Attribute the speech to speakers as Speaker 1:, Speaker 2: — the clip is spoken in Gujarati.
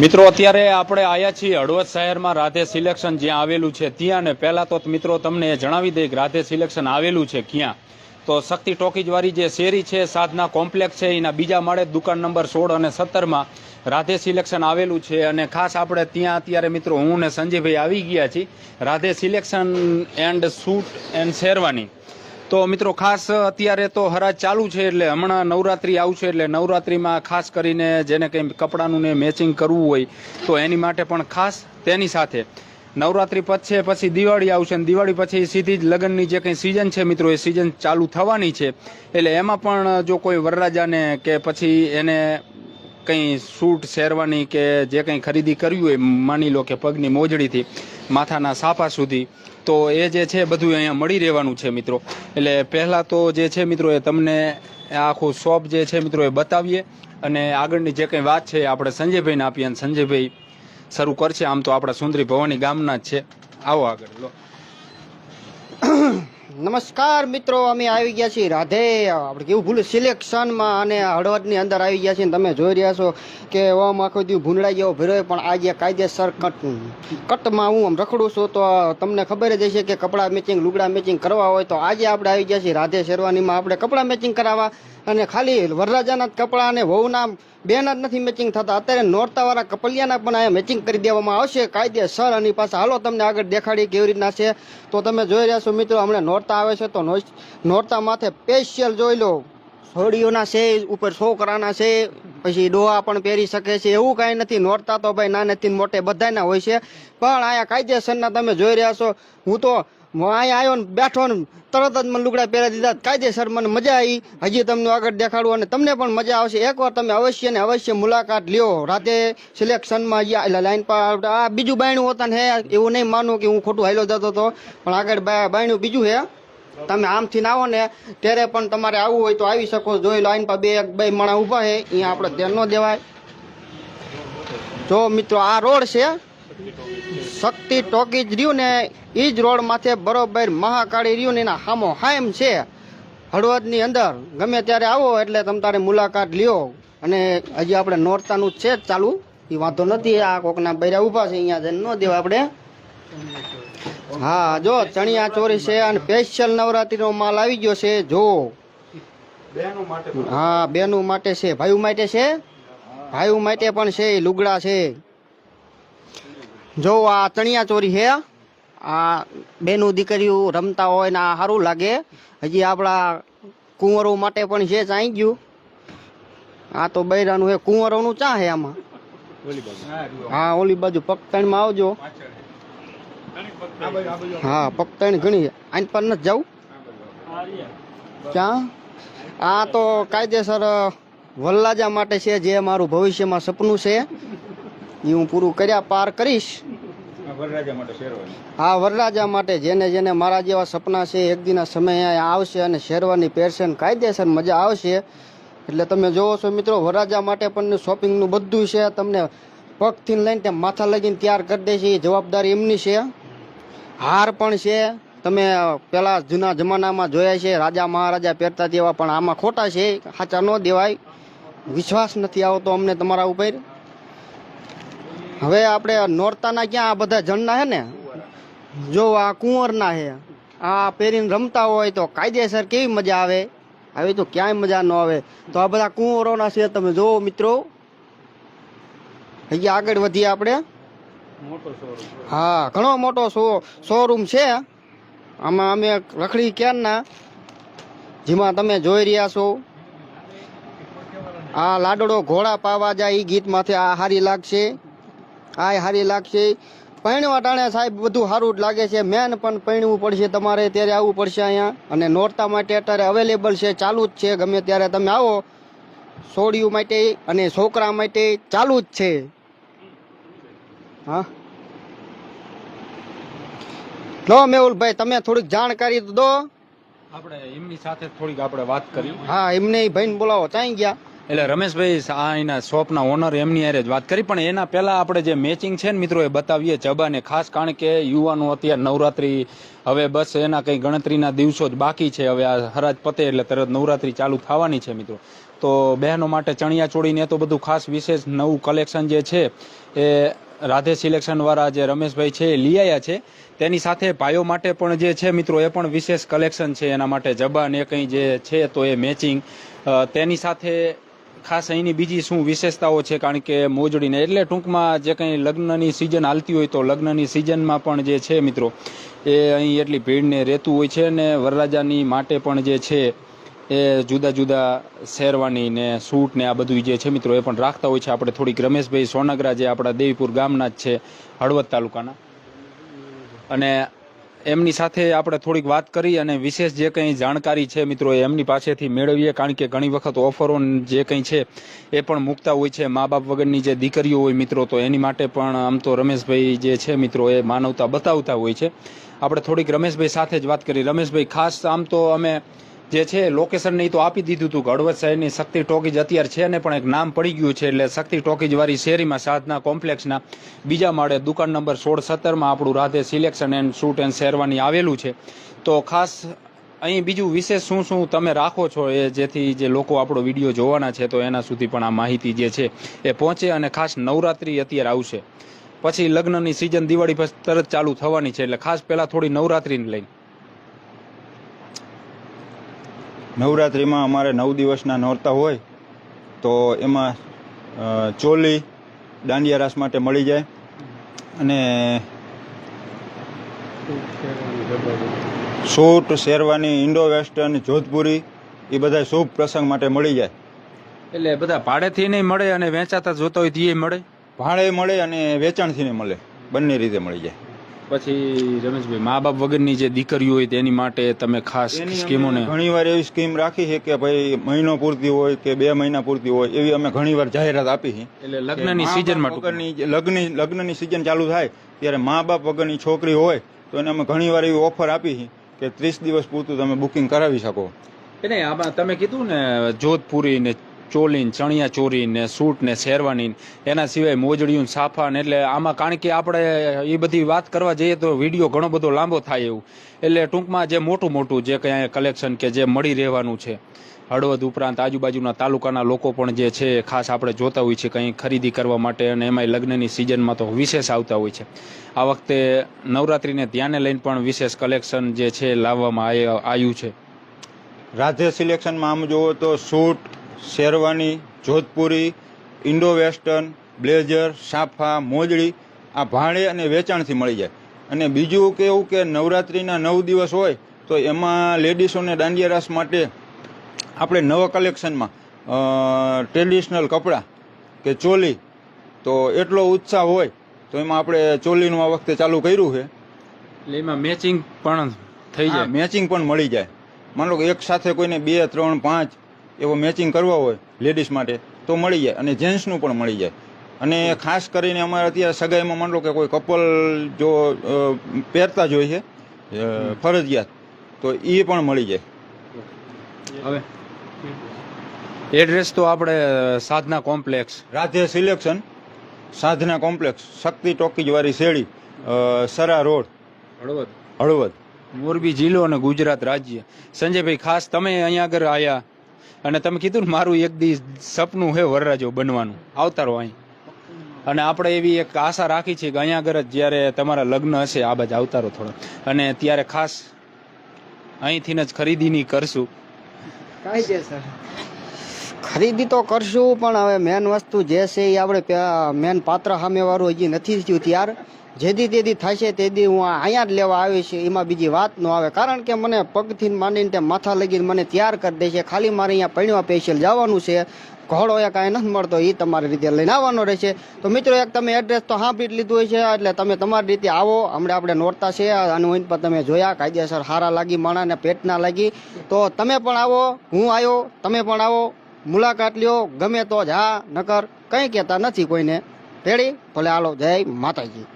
Speaker 1: મિત્રો, અત્યારે આપણે આયા છીએ હળવદ શહેરમાં રાધે સિલેક્શન જ્યાં આવેલું છે ત્યાં ને પહેલા તો મિત્રો તમને જણાવી દઈએ કે રાધે સિલેક્શન આવેલું છે ક્યાં? તો શક્તિ ટોકીજવાળી જે શેરી છે, સાધના કોમ્પ્લેક્સ છે, એના બીજા માળે દુકાન નંબર સોળ અને સત્તરમાં રાધે સિલેક્શન આવેલું છે અને ખાસ આપણે ત્યાં અત્યારે મિત્રો હું ને સંજયભાઈ આવી ગયા છીએ. Radhe selection and suit and sherwani. તો મિત્રો, ખાસ અત્યારે તો હરાજ ચાલુ છે એટલે હમણાં નવરાત્રી આવશે એટલે નવરાત્રીમાં ખાસ કરીને જેને કંઈ કપડાનું ને મેચિંગ કરવું હોય, તો એની માટે પણ ખાસ તેની સાથે. નવરાત્રી પછી પછી દિવાળી આવશે અને દિવાળી પછી સીધી જ લગ્નની જે કંઈ સિઝન છે મિત્રો, એ સિઝન ચાલુ થવાની છે. એટલે એમાં પણ જો કોઈ વરરાજાને કે પછી એને કંઈ સૂટ શેરવાની કે જે કંઈ ખરીદી કરવી હોય, માની લો કે પગની મોજડીથી, માથાના સાપા સુધી તો એ જે છે બધું અહીંયા મળી રહેવાનું છે મિત્રો. એટલે પહેલાં તો જે છે મિત્રો એ તમને આખું શોપ જે છે મિત્રો એ બતાવીએ અને આગળની જે કંઈ વાત છે આપણે સંજયભાઈને આપીએ અને સંજયભાઈ શરૂ કરશે. આમ તો આપણા સુંદરી ભવાની ગામના જ છે. આવો આગળ, લો.
Speaker 2: નમસ્કાર મિત્રો, અમે આવી ગયા છીએ રાધે. આપણે કેવું ભૂલ સિલેક્શનમાં અને હળવદની અંદર આવી ગયા છીએ તમે જોઈ રહ્યા છો કે ઓમ આખો દી ભૂંડાઈ જેવો ભર્યો, પણ આજે કાયદેસર કટ. કટમાં હું આમ રખડું છું તો તમને ખબર જ હશે કે કપડાં મેચિંગ લુગડા મેચિંગ કરવા હોય તો આજે આપણે આવી ગયા છીએ રાધે શેરવાનીમાં. આપણે કપડાં મેચિંગ કરાવવા. અને ખાલી વરરાજાના જ કપડાં અને વહુના બેના જ નથી મેચિંગ થતા. અત્યારે નોરતાવાળા કપલિયાના પણ અહીંયા મેચિંગ કરી દેવામાં આવશે. કાયદેસર અને પાછા હાલો તમને આગળ દેખાડી કેવી રીતના છે. તો તમે જોઈ રહ્યા છો મિત્રો, હમણાં નોરતા આવે છે તો નોરતા માથે સ્પેશિયલ જોઈ લો. હોડીઓના છે, ઉપર છોકરાના છે, પછી ડોહા પણ પહેરી શકે છે. એવું કાંઈ નથી. નોરતા તો ભાઈ નાનેથી મોટે બધાના હોય છે. પણ અહીંયા કાયદેસરના તમે જોઈ રહ્યા છો. હું તો હું અહીંયા આવ્યો ને બેઠો ને તરત જ મને લુગડા પહેરા દીધા. કાયદેસર મને મજા આવી. હજી તમને આગળ દેખાડું અને તમને પણ મજા આવશે. એકવાર તમે અવશ્ય ને અવશ્ય મુલાકાત લ્યો. રાતે સિલેક્શનમાં એટલે લાઈન પર આ બીજું બાયણું હોતા ને હે, એવું નહીં માનું કે હું ખોટું હાલ્યો જતો હતો. પણ આગળ બાયણું બીજું હે. તમે આમથી ના આવો ને, ત્યારે પણ તમારે આવવું હોય તો આવી શકો. જોઈ લાઈન પર બે એક બે માણા ઊભા છે અહીંયા આપણે ધ્યાન ન દેવાય. જો મિત્રો, આ રોડ છે. શક્તિ ટોકીજ રહ્યું ને એ જ રોડ માથે બરોબર મહાકાળી રહ્યું ને એના હામો હાયમ છે. હળવદની અંદર ગમે ત્યારે આવો એટલે તમે તારે મુલાકાત લ્યો. અને હજી આપણે નોરતાનું જ છે જ ચાલુ. એ વાંધો નથી, આ કોકના બૈરા ઊભા છે, અહીંયા જઈને ન દેવા આપણે. હા, જો ચણિયા ચોરી છે અને સ્પેશિયલ નવરાત્રીનો માલ આવી ગયો છે, જો. હા, બેનું માટે છે, ભાઈઓ માટે છે. ભાઈઓ માટે પણ છે લુગડા છે. જો આ ચણિયા ચોરી છે આ બેનું દીકરીઓ રમતા હોય ને આ સારું લાગે. હજી આપણા કુંવરો માટે પણ છે ચાઈ ગયું. આ તો બૈરાનું છે કુંવરોનું ચા છે આમાં? હા, ઓલી બાજુ પગતણમાં આવજો. હા, પગતાણ ઘણી આની પર નથી જવું ક્યાં? આ તો કાયદેસર વલ્લાજા માટે છે, જે મારું ભવિષ્યમાં સપનું છે. એ હું પૂરું કર્યા પાર કરીશ. હા વરરાજા માટે જેને જેને મારા જેવા સપના છે એક દિના સમય આવશે અને શેરવાની પહેરશે કાયદેસર મજા આવશે. એટલે તમે જોવો છો મિત્રો વરરાજા માટે પણ શોપિંગનું બધું છે. તમને પગથી લઈને માથા લગીને તૈયાર કરી દે છે. એ જવાબદારી એમની છે. હાર પણ છે. તમે પેલા જૂના જમાનામાં જોયા છે રાજા મહારાજા પહેરતા તેવા પણ આમાં ખોટા છે. સાચા ન દેવાય. વિશ્વાસ નથી આવતો અમને તમારા ઉપર. હવે આપણે નોરતાના ક્યાં આ બધા જણના હે ને? જો આ કુંવરના હે આ પહેરીને રમતા હોય તો કાયદેસર કેવી મજા આવે? આવી તો ક્યાંય મજા ન આવે. તો આ બધા કુંવરોના છે તમે જોવો મિત્રો. અહીંયા આગળ વધીએ આપણે. હા ઘણો મોટો શો શોરૂમ છે. આમાં અમે રખડી ક્યારના? જેમાં તમે જોઈ રહ્યા છો. આ લાડડો ઘોડા પાવા જાય એ ગીતમાંથી આ હારી લાગશે. આ હારી લાગશે. પૈણવા ટાણે સાહેબ બધું સારું જ લાગે છે. મેન પણ પૈણવું પડશે તમારે ત્યારે આવવું પડશે અહીંયા. અને નોરતા માટે અત્યારે અવેલેબલ છે ચાલુ જ છે. ગમે ત્યારે તમે આવો સોડિયું માટે અને છોકરા માટે ચાલુ જ છે. હા. લો મેહુલભાઈ તમે થોડીક જાણકારી તો દો.
Speaker 1: આપણે એમની સાથે થોડીક આપણે વાત કરી.
Speaker 2: હા એમને ભાઈને બોલાવો. ચાઈ ગયા.
Speaker 1: એટલે રમેશભાઈ આ એના શોપના ઓનર એમની હારે જ વાત કરી, પણ એના પહેલાં આપણે જે મેચિંગ છે ને મિત્રો એ બતાવીએ ચબાને ખાસ કારણ કે યુવાનો અત્યારે નવરાત્રી, હવે બસ એના કંઈ ગણતરીના દિવસો જ બાકી છે, હવે આ હરાજ પતે એટલે તરત નવરાત્રી ચાલુ થવાની છે મિત્રો. તો બહેનો માટે ચણિયા ચોળીને એ તો બધું ખાસ વિશેષ નવું કલેક્શન જે છે, એ રાધે સિલેક્શનવાળા જે રમેશભાઈ છે એ લઈ આવ્યા છે. તેની સાથે ભાઈઓ માટે પણ જે છે મિત્રો એ પણ વિશેષ કલેક્શન છે, એના માટે જબાન એ કંઈ જે છે તો એ મેચિંગ તેની સાથે ખાસ અહીંની બીજી શું વિશેષતાઓ છે? કારણ કે મોજડીને એટલે ટૂંકમાં જે કંઈ લગ્નની સિઝન હાલતી હોય તો લગ્નની સિઝનમાં પણ જે છે મિત્રો, એ અહીં એટલી ભીડને રહેતું હોય છે ને વરરાજાની માટે પણ જે છે એ જુદા જુદા શેરવાની ને સૂટ ને આ બધું જે છે મિત્રો એ પણ રાખતા હોય છે. આપણે થોડીક રમેશભાઈ સોનગરા જે આપણા દેવીપુર ગામના જ છે હળવદ તાલુકાના. અને એમની સાથે આપણે થોડીક વાત કરી અને વિશેષ જે કંઈ જાણકારી છે મિત્રો એમની પાસેથી મેળવીએ, કારણ કે ઘણી વખત ઓફરો જે કંઈ છે એ પણ મૂકતા હોય છે. મા બાપ વગરની જે દીકરીઓ હોય મિત્રો, તો એની માટે પણ આમ તો રમેશભાઈ જે છે મિત્રો એ માનવતા બતાવતા હોય છે. આપણે થોડીક રમેશભાઈ સાથે જ વાત કરી. રમેશભાઈ, ખાસ આમ તો અમે જે છે લોકેશન નહીં તો આપી દીધું હતું હળવદ શહેરની શક્તિ ટોકીજ અત્યારે છે ને, પણ એક નામ પડી ગયું છે, એટલે શક્તિ ટોકીજવાળી શેરીમાં, સાધના કોમ્પ્લેક્સના, બીજા માળે દુકાન નંબર સોળ સત્તરમાં આપણું Radhe selection and suit and sherwani આવેલું છે. તો ખાસ અહીં બીજું વિશેષ શું શું તમે રાખો છો એ જેથી જે લોકો આપણો વીડિયો જોવાના છે, તો એના સુધી પણ આ માહિતી જે છે એ પહોંચે અને ખાસ નવરાત્રિ અત્યારે આવશે. પછી લગ્નની સિઝન દિવાળી પછી તરત ચાલુ થવાની છે, એટલે ખાસ પહેલાં થોડી નવરાત્રિને લઈને.
Speaker 3: નવરાત્રિમાં અમારે નવ દિવસના નોરતા હોય તો એમાં ચોલી દાંડિયા રાસ માટે મળી જાય. અને suit sherwani Indo western Jodhpuri એ બધા શુભ પ્રસંગ માટે મળી જાય.
Speaker 1: એટલે બધા ભાડેથી નહીં મળે અને વેચાતા જોતા હોય તે મળે?
Speaker 3: ભાડે મળે અને વેચાણથી નહીં મળે. બંને રીતે મળી જાય.
Speaker 1: પછી રમેશભાઈ મા બાપ વગરની જે દીકરીઓ હોય તેની માટે તમે ખાસ સ્કીમોને
Speaker 3: ઘણીવાર એવી સ્કીમ રાખી છે કે ભાઈ મહિનો પૂરતી હોય કે બે મહિના પૂરતી હોય એવી અમે ઘણીવાર જાહેરાત આપી છે.
Speaker 1: એટલે લગ્નની સિઝનમાં
Speaker 3: લગ્ન લગ્નની લગ્નની સિઝન ચાલુ થાય ત્યારે મા બાપ વગરની છોકરી હોય તો એને અમે ઘણીવાર એવી ઓફર આપી છે કે ત્રીસ દિવસ પૂરતું તમે બુકિંગ કરાવી શકો.
Speaker 1: એટલે આમાં તમે કીધું ને જોધપુરી ને ચોલીન, ચણિયા ચોરી ને સૂટ ને શેરવાની એના સિવાય મોજડીયું, સાફાને એટલે આમાં કારણ કે આપણે એ બધી વાત કરવા જઈએ તો વીડિયો ઘણો બધો લાંબો થાય એવું. એટલે ટૂંકમાં જે મોટું મોટું જે કંઈ કલેક્શન કે જે મળી રહેવાનું છે, હળવદ ઉપરાંત આજુબાજુના તાલુકાના લોકો પણ જે છે ખાસ આપણે જોતા હોઈએ છીએ કંઈ ખરીદી કરવા માટે અને એમાંય લગ્નની સિઝનમાં તો વિશેષ આવતા હોય છે. આ વખતે નવરાત્રિને ધ્યાને લઈને પણ વિશેષ કલેક્શન જે છે લાવવામાં આવ્યું છે.
Speaker 3: રાધે સિલેક્શનમાં આમ જુઓ તો suit sherwani Jodhpuri Indo western blazer સાફા મોજડી આ ભાડે અને વેચાણથી મળી જાય. અને બીજું કેવું કે નવરાત્રિના નવ દિવસ હોય તો એમાં લેડીસોને દાંડિયા રાસ માટે આપણે નવા કલેક્શનમાં ટ્રેડિશનલ કપડાં કે ચોલી તો એટલો ઉત્સાહ હોય તો એમાં આપણે ચોલીનું આ વખતે ચાલુ કર્યું છે.
Speaker 1: એટલે એમાં મેચિંગ પણ થઈ જાય.
Speaker 3: મેચિંગ પણ મળી જાય. માનો કે એક સાથે કોઈને બે ત્રણ પાંચ એવો મેચિંગ કરવા હોય લેડીઝ માટે તો મળી જાય અને જેન્ટ્સનું પણ મળી જાય. અને ખાસ કરીને અમારે અત્યારે સગાઈમાં માનો કે કોઈ કપલ જો પહેરતા જ હોય છે ફરજિયાત તો એ પણ મળી જાય.
Speaker 1: હવે એડ્રેસ તો આપણે Sadhana complex
Speaker 3: Radhe selection Sadhana complex Shakti ટોકીજવાળી શેરી સરા રોડ
Speaker 1: હળવદ.
Speaker 3: હળવદ.
Speaker 1: મોરબી જિલ્લો અને ગુજરાત રાજ્ય. સંજયભાઈ ખાસ તમે અહીંયા આગળ આવ્યા અને તમે કીધું ને, મારું એક દી સપનું છે વરરાજો બનવાનું, આવતારો અહીં. અને આપણે એવી એક આશા રાખી છે કે અહીંયા આગળ જ જ્યારે તમારા લગ્ન હશે, આ બાજુ આવતારો થોડો. અને ત્યારે ખાસ અહીંથી જ ખરીદીની કરશું.
Speaker 2: કાયદેસર ખરીદી તો કરશું, પણ હવે મેન વસ્તુ જે છે એ આપણે મેન પાત્ર સામેવાળું હજી નથી થયું ત્યાર. જેદી તેદી થશે તેદી હું અહીંયા જ લેવા આવીશ એમાં બીજી વાત ન આવે. કારણ કે મને પગથી માંડીને તે માથા લગીને મને તૈયાર કરી દે છે. ખાલી મારે અહીંયા પૈણવા પેશિયલ જવાનું છે. ઘોડો એ કાંઈ નથી મળતો એ તમારી રીતે લઈને આવવાનો રહેશે. તો મિત્રો, એક તમે એડ્રેસ તો સાંભળી લીધું હોય છે એટલે તમે તમારી રીતે આવો. હમણાં આપણે નોરતા છે અને ઓઈન પર તમે જોયા, કાયદેસર હારા લાગી, માણાને પેટ ના લાગી. તો તમે પણ આવો, હું આવ્યો, તમે પણ આવો. મુલાકાત લ્યો, ગમે તો જ હા નકર કંઈ કહેતા નથી કોઈને. રેડી ભલે હાલો, જય માતાજી.